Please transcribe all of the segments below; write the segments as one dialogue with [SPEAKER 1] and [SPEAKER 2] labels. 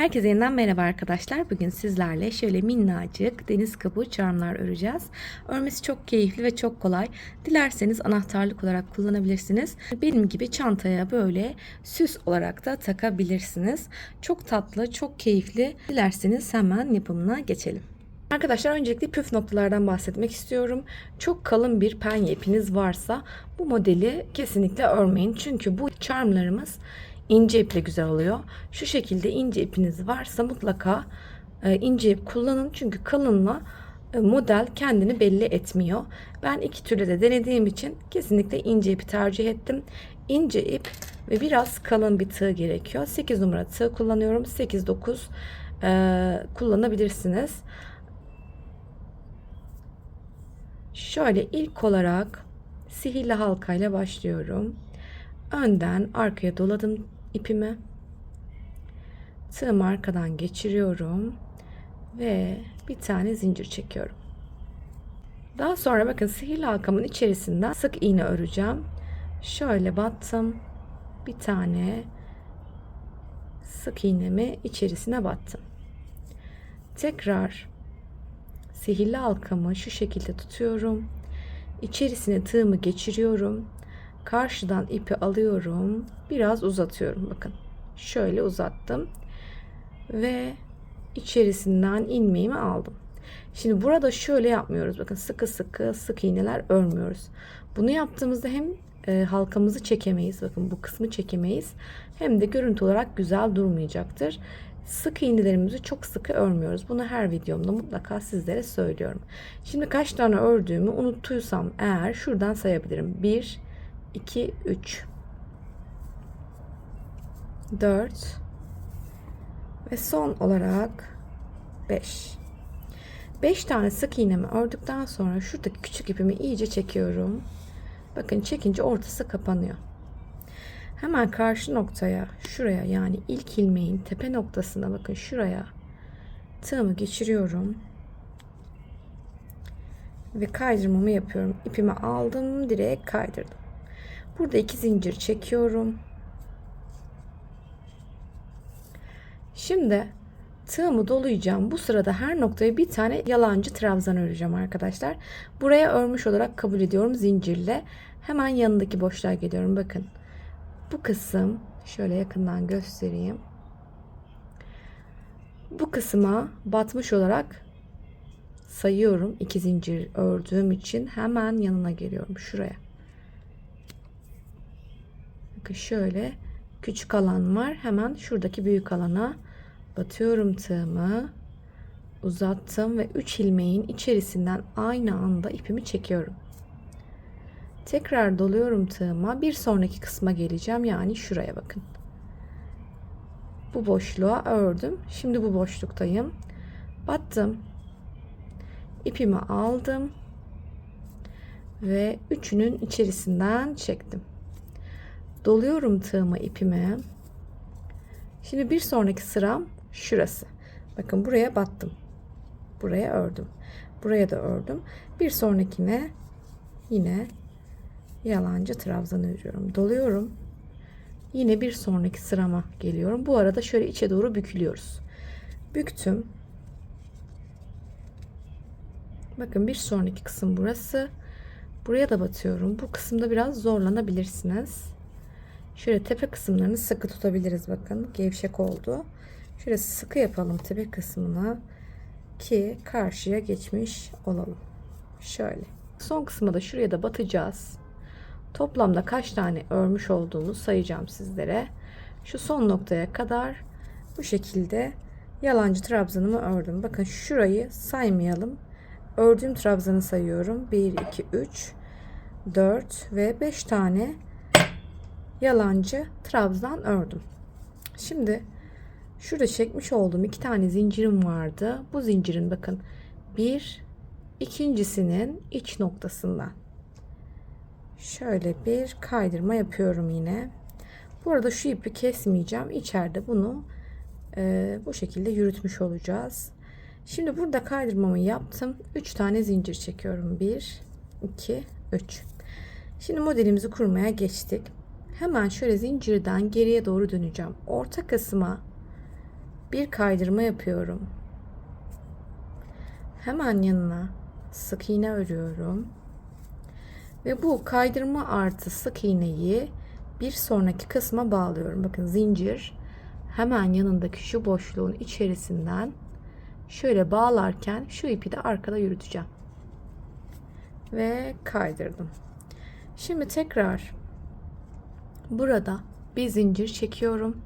[SPEAKER 1] Herkese yeniden merhaba arkadaşlar. Bugün sizlerle şöyle minnacık deniz kabuğu charmlar öreceğiz. Örmesi çok keyifli ve çok kolay. Dilerseniz anahtarlık olarak kullanabilirsiniz. Benim gibi çantaya böyle süs olarak da takabilirsiniz. Çok tatlı, çok keyifli. Dilerseniz hemen yapımına geçelim. Arkadaşlar öncelikle püf noktalardan bahsetmek istiyorum. Çok kalın bir penye ipiniz varsa bu modeli kesinlikle örmeyin. Çünkü bu charmlarımız ince iple güzel oluyor. Şu şekilde ince ipiniz varsa mutlaka e, ince ip kullanın. Çünkü kalınla e, model kendini belli etmiyor. Ben iki türlü de denediğim için kesinlikle ince ipi tercih ettim. İnce ip ve biraz kalın bir tığ gerekiyor. 8 numara tığ kullanıyorum. 8-9 e, kullanabilirsiniz. Şöyle ilk olarak sihirli halkayla başlıyorum. Önden arkaya doladım ipimi. Tığımı arkadan geçiriyorum ve bir tane zincir çekiyorum. Daha sonra bakın sihirli halkamın içerisinden sık iğne öreceğim. Şöyle battım. Bir tane sık iğnemi içerisine battım. Tekrar sihirli halkamı şu şekilde tutuyorum. İçerisine tığımı geçiriyorum. Karşıdan ipi alıyorum. Biraz uzatıyorum bakın. Şöyle uzattım. Ve içerisinden ilmeğimi aldım. Şimdi burada şöyle yapmıyoruz. Bakın sıkı sıkı sık iğneler örmüyoruz. Bunu yaptığımızda hem e, halkamızı çekemeyiz. Bakın bu kısmı çekemeyiz. Hem de görüntü olarak güzel durmayacaktır. Sık iğnelerimizi çok sıkı örmüyoruz. Bunu her videomda mutlaka sizlere söylüyorum. Şimdi kaç tane ördüğümü unuttuysam eğer şuradan sayabilirim. 1, 2, 3, 4 ve son olarak 5. 5 tane sık iğnemi ördükten sonra şuradaki küçük ipimi iyice çekiyorum. Bakın çekince ortası kapanıyor. Hemen karşı noktaya şuraya yani ilk ilmeğin tepe noktasına bakın şuraya tığımı geçiriyorum. Ve kaydırmamı yapıyorum. İpimi aldım direkt kaydırdım. Burada iki zincir çekiyorum. Şimdi tığımı dolayacağım. Bu sırada her noktaya bir tane yalancı trabzan öreceğim arkadaşlar. Buraya örmüş olarak kabul ediyorum zincirle. Hemen yanındaki boşluğa geliyorum. Bakın. Bu kısım şöyle yakından göstereyim. Bu kısma batmış olarak sayıyorum. iki zincir ördüğüm için hemen yanına geliyorum şuraya. Bakın şöyle küçük alan var. Hemen şuradaki büyük alana batıyorum tığımı. Uzattım ve 3 ilmeğin içerisinden aynı anda ipimi çekiyorum. Tekrar doluyorum tığıma. Bir sonraki kısma geleceğim. Yani şuraya bakın. Bu boşluğa ördüm. Şimdi bu boşluktayım. Battım. İpimi aldım. Ve üçünün içerisinden çektim. Doluyorum tığıma ipime. Şimdi bir sonraki sıram şurası. Bakın buraya battım. Buraya ördüm. Buraya da ördüm. Bir sonrakine yine yalancı trabzan örüyorum. Doluyorum. Yine bir sonraki sırama geliyorum. Bu arada şöyle içe doğru bükülüyoruz. Büktüm. Bakın bir sonraki kısım burası. Buraya da batıyorum. Bu kısımda biraz zorlanabilirsiniz. Şöyle tepe kısımlarını sıkı tutabiliriz bakın. Gevşek oldu. Şöyle sıkı yapalım tepe kısmına ki karşıya geçmiş olalım. Şöyle. Son kısmı da şuraya da batacağız. Toplamda kaç tane örmüş olduğunu sayacağım sizlere. Şu son noktaya kadar bu şekilde yalancı trabzanımı ördüm. Bakın şurayı saymayalım. Ördüğüm trabzanı sayıyorum. 1, 2, 3, 4 ve 5 tane yalancı trabzan ördüm. Şimdi şurada çekmiş olduğum iki tane zincirim vardı. Bu zincirin bakın bir ikincisinin iç noktasından şöyle bir kaydırma yapıyorum yine. Bu arada şu ipi kesmeyeceğim. İçeride bunu e, bu şekilde yürütmüş olacağız. Şimdi burada kaydırmamı yaptım. 3 tane zincir çekiyorum. 1, 2, 3. Şimdi modelimizi kurmaya geçtik. Hemen şöyle zincirden geriye doğru döneceğim. Orta kısma Bir kaydırma yapıyorum. Hemen yanına sık iğne örüyorum. Ve bu kaydırma artı sık iğneyi bir sonraki kısma bağlıyorum. Bakın zincir hemen yanındaki şu boşluğun içerisinden şöyle bağlarken şu ipi de arkada yürüteceğim. Ve kaydırdım. Şimdi tekrar burada bir zincir çekiyorum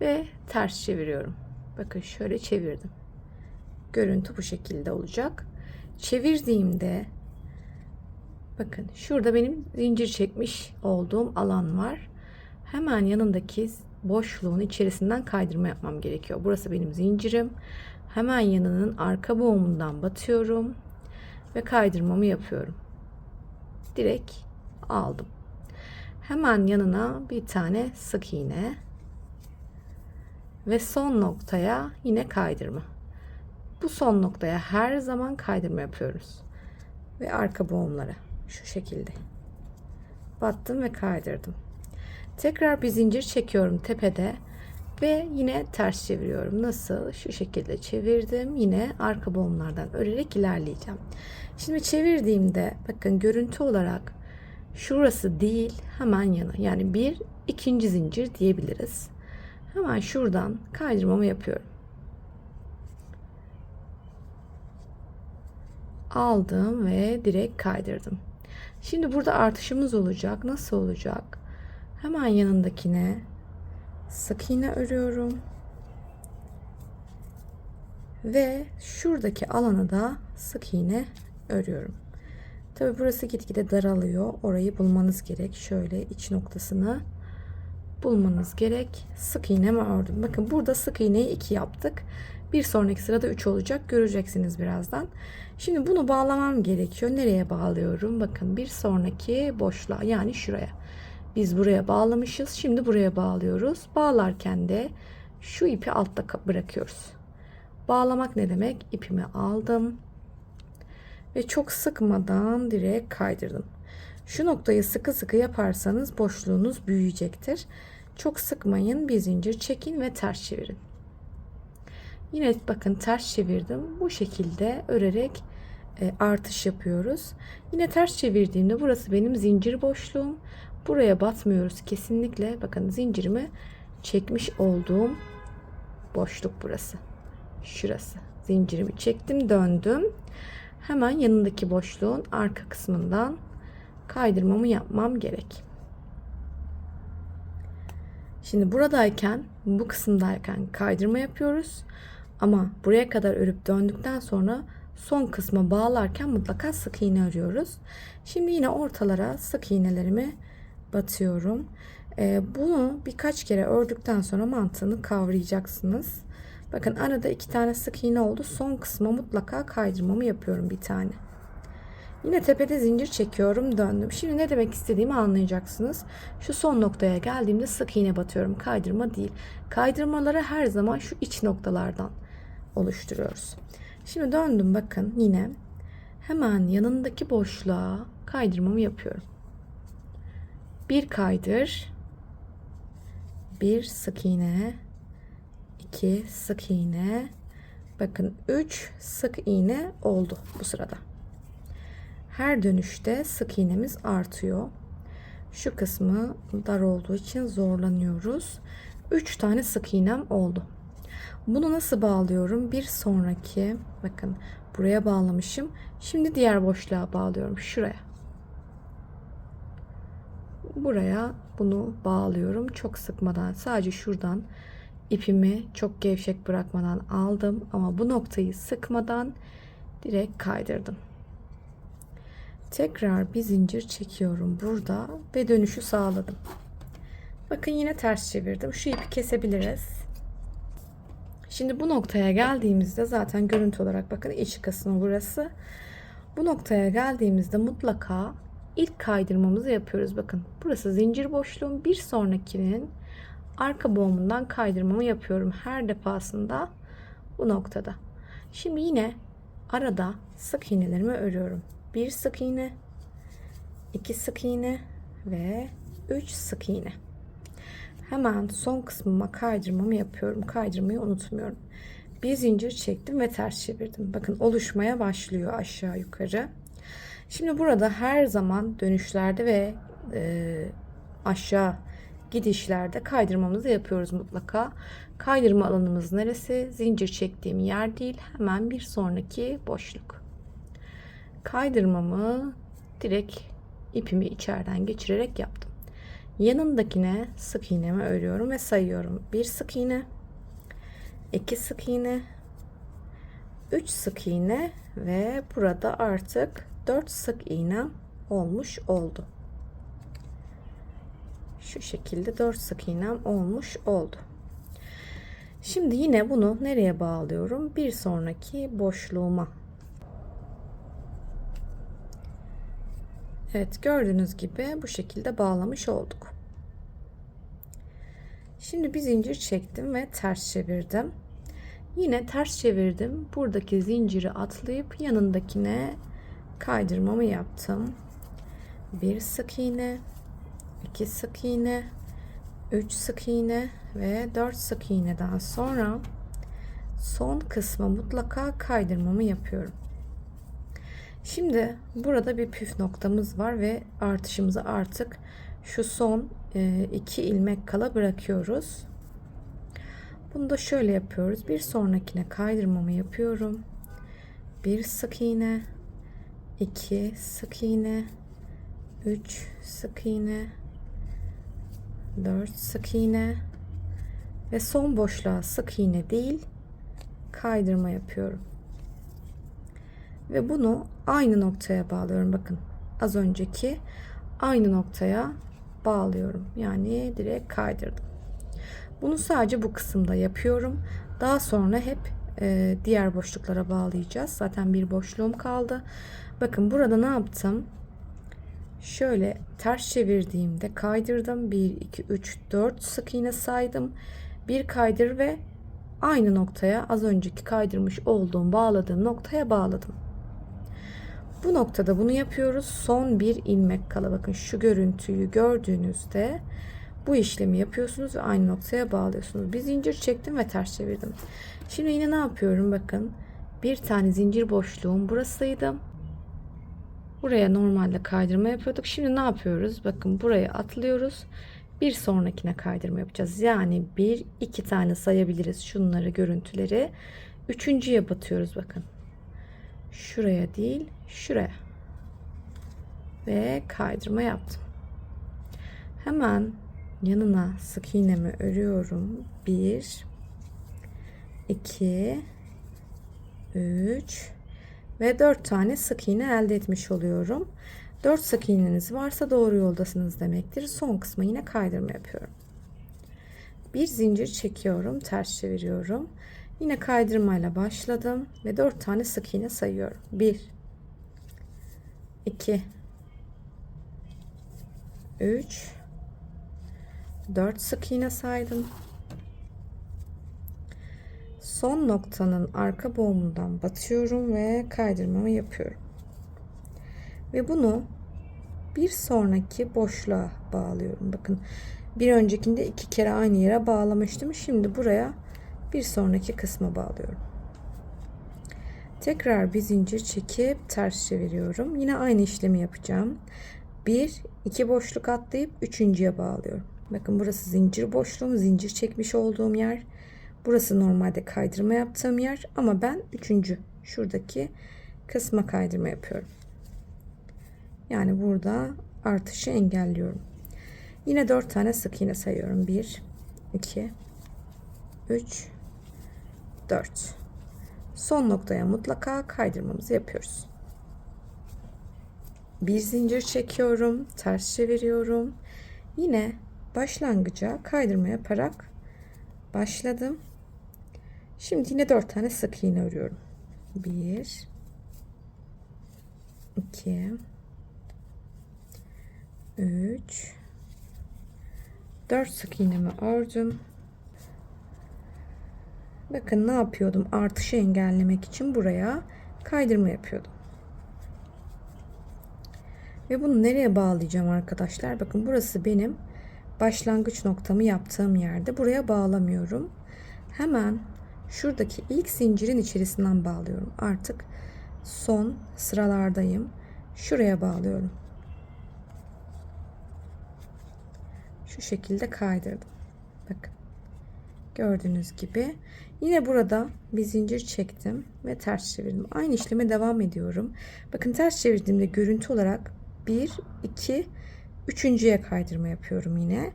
[SPEAKER 1] ve ters çeviriyorum. Bakın şöyle çevirdim. Görüntü bu şekilde olacak. Çevirdiğimde bakın şurada benim zincir çekmiş olduğum alan var. Hemen yanındaki boşluğun içerisinden kaydırma yapmam gerekiyor. Burası benim zincirim. Hemen yanının arka boğumundan batıyorum ve kaydırmamı yapıyorum. Direkt aldım. Hemen yanına bir tane sık iğne ve son noktaya yine kaydırma. Bu son noktaya her zaman kaydırma yapıyoruz. Ve arka boğumlara şu şekilde. Battım ve kaydırdım. Tekrar bir zincir çekiyorum tepede ve yine ters çeviriyorum. Nasıl? Şu şekilde çevirdim. Yine arka boğumlardan örerek ilerleyeceğim. Şimdi çevirdiğimde bakın görüntü olarak şurası değil hemen yana yani bir ikinci zincir diyebiliriz. Hemen şuradan kaydırmamı yapıyorum. Aldım ve direkt kaydırdım. Şimdi burada artışımız olacak. Nasıl olacak? Hemen yanındakine sık iğne örüyorum. Ve şuradaki alana da sık iğne örüyorum. Tabi burası gitgide daralıyor. Orayı bulmanız gerek. Şöyle iç noktasını bulmanız gerek. Sık iğnemi ördüm. Bakın burada sık iğneyi 2 yaptık. Bir sonraki sırada 3 olacak. Göreceksiniz birazdan. Şimdi bunu bağlamam gerekiyor. Nereye bağlıyorum? Bakın bir sonraki boşluğa yani şuraya. Biz buraya bağlamışız. Şimdi buraya bağlıyoruz. Bağlarken de şu ipi altta bırakıyoruz. Bağlamak ne demek? İpimi aldım. Ve çok sıkmadan direkt kaydırdım. Şu noktayı sıkı sıkı yaparsanız boşluğunuz büyüyecektir. Çok sıkmayın. Bir zincir çekin ve ters çevirin. Yine bakın ters çevirdim. Bu şekilde örerek e, artış yapıyoruz. Yine ters çevirdiğimde burası benim zincir boşluğum. Buraya batmıyoruz kesinlikle. Bakın zincirimi çekmiş olduğum boşluk burası. Şurası. Zincirimi çektim, döndüm. Hemen yanındaki boşluğun arka kısmından kaydırmamı yapmam gerek. Şimdi buradayken, bu kısımdayken kaydırma yapıyoruz. Ama buraya kadar örüp döndükten sonra son kısma bağlarken mutlaka sık iğne örüyoruz. Şimdi yine ortalara sık iğnelerimi batıyorum. Ee, bunu birkaç kere ördükten sonra mantığını kavrayacaksınız. Bakın arada iki tane sık iğne oldu. Son kısma mutlaka kaydırmamı yapıyorum bir tane. Yine tepede zincir çekiyorum döndüm. Şimdi ne demek istediğimi anlayacaksınız. Şu son noktaya geldiğimde sık iğne batıyorum. Kaydırma değil. Kaydırmaları her zaman şu iç noktalardan oluşturuyoruz. Şimdi döndüm bakın yine. Hemen yanındaki boşluğa kaydırmamı yapıyorum. Bir kaydır. Bir sık iğne. İki sık iğne. Bakın 3 sık iğne oldu bu sırada. Her dönüşte sık iğnemiz artıyor. Şu kısmı dar olduğu için zorlanıyoruz. 3 tane sık iğnem oldu. Bunu nasıl bağlıyorum? Bir sonraki bakın buraya bağlamışım. Şimdi diğer boşluğa bağlıyorum. Şuraya. Buraya bunu bağlıyorum. Çok sıkmadan sadece şuradan ipimi çok gevşek bırakmadan aldım. Ama bu noktayı sıkmadan direkt kaydırdım. Tekrar bir zincir çekiyorum burada ve dönüşü sağladım. Bakın yine ters çevirdim. Şu ipi kesebiliriz. Şimdi bu noktaya geldiğimizde zaten görüntü olarak bakın iç kısmı burası. Bu noktaya geldiğimizde mutlaka ilk kaydırmamızı yapıyoruz. Bakın burası zincir boşluğum. Bir sonrakinin arka boğumundan kaydırmamı yapıyorum her defasında bu noktada. Şimdi yine arada sık iğnelerimi örüyorum. Bir sık iğne, iki sık iğne ve üç sık iğne. Hemen son kısmıma kaydırmamı yapıyorum. Kaydırmayı unutmuyorum. Bir zincir çektim ve ters çevirdim. Bakın oluşmaya başlıyor aşağı yukarı. Şimdi burada her zaman dönüşlerde ve e, aşağı gidişlerde kaydırmamızı yapıyoruz mutlaka. Kaydırma alanımız neresi? Zincir çektiğim yer değil. Hemen bir sonraki boşluk. Kaydırmamı direkt ipimi içeriden geçirerek yaptım. Yanındakine sık iğnemi örüyorum ve sayıyorum. Bir sık iğne, iki sık iğne, üç sık iğne ve burada artık dört sık iğne olmuş oldu. Şu şekilde 4 sık iğnem olmuş oldu. Şimdi yine bunu nereye bağlıyorum? Bir sonraki boşluğuma. Evet gördüğünüz gibi bu şekilde bağlamış olduk. Şimdi bir zincir çektim ve ters çevirdim. Yine ters çevirdim. Buradaki zinciri atlayıp yanındakine kaydırmamı yaptım. Bir sık iğne, 2 sık iğne, 3 sık iğne ve 4 sık iğneden sonra son kısma mutlaka kaydırmamı yapıyorum. Şimdi burada bir püf noktamız var ve artışımızı artık şu son e, iki ilmek kala bırakıyoruz. Bunu da şöyle yapıyoruz. Bir sonrakine kaydırmamı yapıyorum. Bir sık iğne, iki sık iğne, 3 sık iğne, 4 sık iğne ve son boşluğa sık iğne değil kaydırma yapıyorum. Ve bunu aynı noktaya bağlıyorum. Bakın az önceki aynı noktaya bağlıyorum. Yani direkt kaydırdım. Bunu sadece bu kısımda yapıyorum. Daha sonra hep e, diğer boşluklara bağlayacağız. Zaten bir boşluğum kaldı. Bakın burada ne yaptım? Şöyle ters çevirdiğimde kaydırdım. 1, 2, 3, 4 sık iğne saydım. Bir kaydır ve aynı noktaya az önceki kaydırmış olduğum bağladığım noktaya bağladım. Bu noktada bunu yapıyoruz. Son bir ilmek kala bakın şu görüntüyü gördüğünüzde bu işlemi yapıyorsunuz ve aynı noktaya bağlıyorsunuz. Bir zincir çektim ve ters çevirdim. Şimdi yine ne yapıyorum bakın. Bir tane zincir boşluğum burasıydı. Buraya normalde kaydırma yapıyorduk. Şimdi ne yapıyoruz? Bakın buraya atlıyoruz. Bir sonrakine kaydırma yapacağız. Yani bir iki tane sayabiliriz şunları görüntüleri. Üçüncüye batıyoruz bakın. Şuraya değil şuraya. Ve kaydırma yaptım. Hemen yanına sık iğnemi örüyorum. Bir, iki, üç ve 4 tane sık iğne elde etmiş oluyorum. 4 sık iğneniz varsa doğru yoldasınız demektir. Son kısma yine kaydırma yapıyorum. Bir zincir çekiyorum, ters çeviriyorum. Yine kaydırmayla başladım ve 4 tane sık iğne sayıyorum. 1 2 3 4 sık iğne saydım son noktanın arka boğumundan batıyorum ve kaydırmamı yapıyorum. Ve bunu bir sonraki boşluğa bağlıyorum. Bakın bir öncekinde iki kere aynı yere bağlamıştım. Şimdi buraya bir sonraki kısma bağlıyorum. Tekrar bir zincir çekip ters çeviriyorum. Yine aynı işlemi yapacağım. Bir, iki boşluk atlayıp üçüncüye bağlıyorum. Bakın burası zincir boşluğum, zincir çekmiş olduğum yer. Burası normalde kaydırma yaptığım yer ama ben üçüncü şuradaki kısma kaydırma yapıyorum. Yani burada artışı engelliyorum. Yine 4 tane sık iğne sayıyorum. 1 2 3 4 Son noktaya mutlaka kaydırmamızı yapıyoruz. Bir zincir çekiyorum, ters çeviriyorum. Yine başlangıca kaydırma yaparak başladım. Şimdi yine 4 tane sık iğne örüyorum. 1 2 3 4 sık iğnemi ördüm. Bakın ne yapıyordum? Artışı engellemek için buraya kaydırma yapıyordum. Ve bunu nereye bağlayacağım arkadaşlar? Bakın burası benim başlangıç noktamı yaptığım yerde buraya bağlamıyorum. Hemen şuradaki ilk zincirin içerisinden bağlıyorum. Artık son sıralardayım. Şuraya bağlıyorum. Şu şekilde kaydırdım. Bakın. Gördüğünüz gibi. Yine burada bir zincir çektim ve ters çevirdim. Aynı işleme devam ediyorum. Bakın ters çevirdiğimde görüntü olarak 1, 2, üçüncüye kaydırma yapıyorum yine.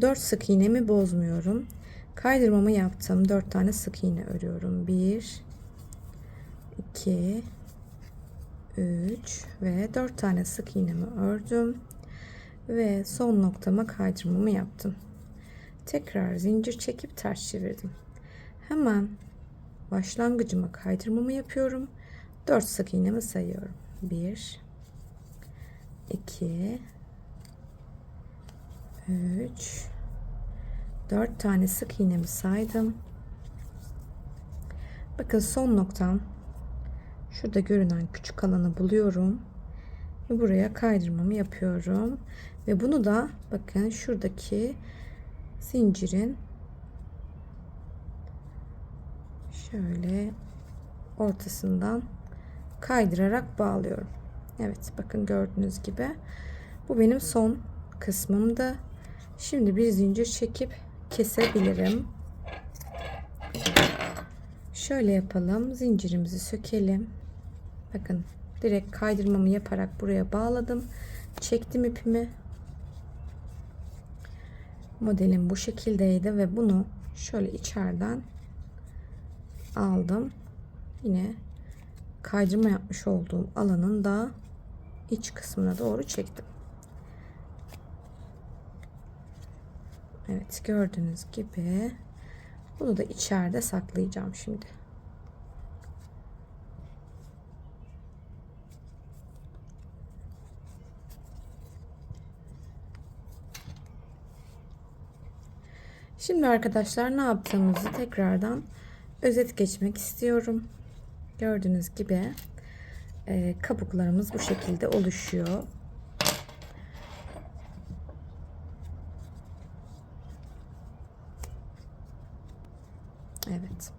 [SPEAKER 1] 4 sık iğnemi bozmuyorum. Kaydırmamı yaptım. 4 tane sık iğne örüyorum. 1, 2, 3 ve 4 tane sık iğnemi ördüm. Ve son noktama kaydırmamı yaptım. Tekrar zincir çekip ters çevirdim. Hemen başlangıcıma kaydırmamı yapıyorum. 4 sık iğnemi sayıyorum. 1 2 3 4 tane sık iğnemi saydım. Bakın son noktam şurada görünen küçük alanı buluyorum. Ve buraya kaydırmamı yapıyorum. Ve bunu da bakın şuradaki zincirin şöyle ortasından kaydırarak bağlıyorum. Evet bakın gördüğünüz gibi bu benim son kısmımdı. Şimdi bir zincir çekip kesebilirim. Şöyle yapalım. Zincirimizi sökelim. Bakın direkt kaydırmamı yaparak buraya bağladım. Çektim ipimi. Modelim bu şekildeydi ve bunu şöyle içeriden aldım. Yine kaydırma yapmış olduğum alanın da iç kısmına doğru çektim. Evet gördüğünüz gibi bunu da içeride saklayacağım şimdi. Şimdi arkadaşlar ne yaptığımızı tekrardan özet geçmek istiyorum. Gördüğünüz gibi e, kabuklarımız bu şekilde oluşuyor. Evet.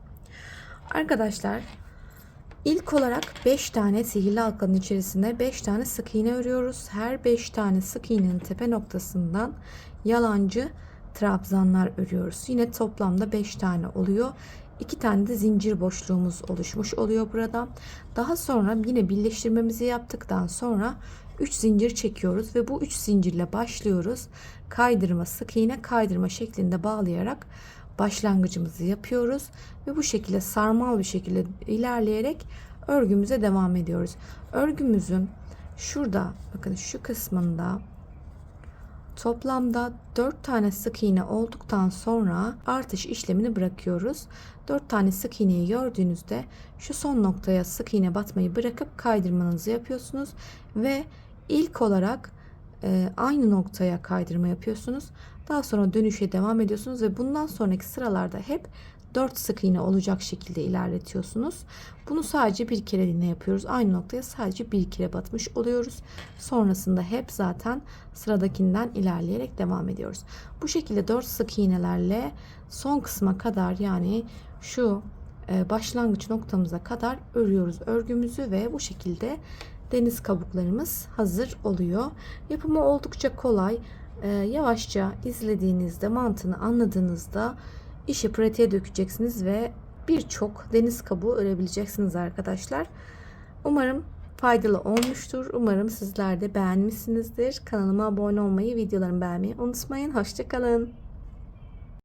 [SPEAKER 1] Arkadaşlar ilk olarak 5 tane sihirli halkanın içerisine 5 tane sık iğne örüyoruz. Her 5 tane sık iğnenin tepe noktasından yalancı trabzanlar örüyoruz. Yine toplamda 5 tane oluyor. 2 tane de zincir boşluğumuz oluşmuş oluyor burada. Daha sonra yine birleştirmemizi yaptıktan sonra 3 zincir çekiyoruz ve bu 3 zincirle başlıyoruz. Kaydırma, sık iğne, kaydırma şeklinde bağlayarak başlangıcımızı yapıyoruz ve bu şekilde sarmal bir şekilde ilerleyerek örgümüze devam ediyoruz. Örgümüzün şurada bakın şu kısmında Toplamda 4 tane sık iğne olduktan sonra artış işlemini bırakıyoruz. 4 tane sık iğneyi gördüğünüzde şu son noktaya sık iğne batmayı bırakıp kaydırmanızı yapıyorsunuz ve ilk olarak e, aynı noktaya kaydırma yapıyorsunuz. Daha sonra dönüşe devam ediyorsunuz ve bundan sonraki sıralarda hep 4 sık iğne olacak şekilde ilerletiyorsunuz. Bunu sadece bir kere yine yapıyoruz. Aynı noktaya sadece bir kere batmış oluyoruz. Sonrasında hep zaten sıradakinden ilerleyerek devam ediyoruz. Bu şekilde 4 sık iğnelerle son kısma kadar yani şu e, başlangıç noktamıza kadar örüyoruz örgümüzü ve bu şekilde deniz kabuklarımız hazır oluyor. Yapımı oldukça kolay. E, yavaşça izlediğinizde mantığını anladığınızda işi pratiğe dökeceksiniz ve birçok deniz kabuğu örebileceksiniz arkadaşlar. Umarım faydalı olmuştur. Umarım sizler de beğenmişsinizdir. Kanalıma abone olmayı, videolarımı beğenmeyi unutmayın. Hoşçakalın.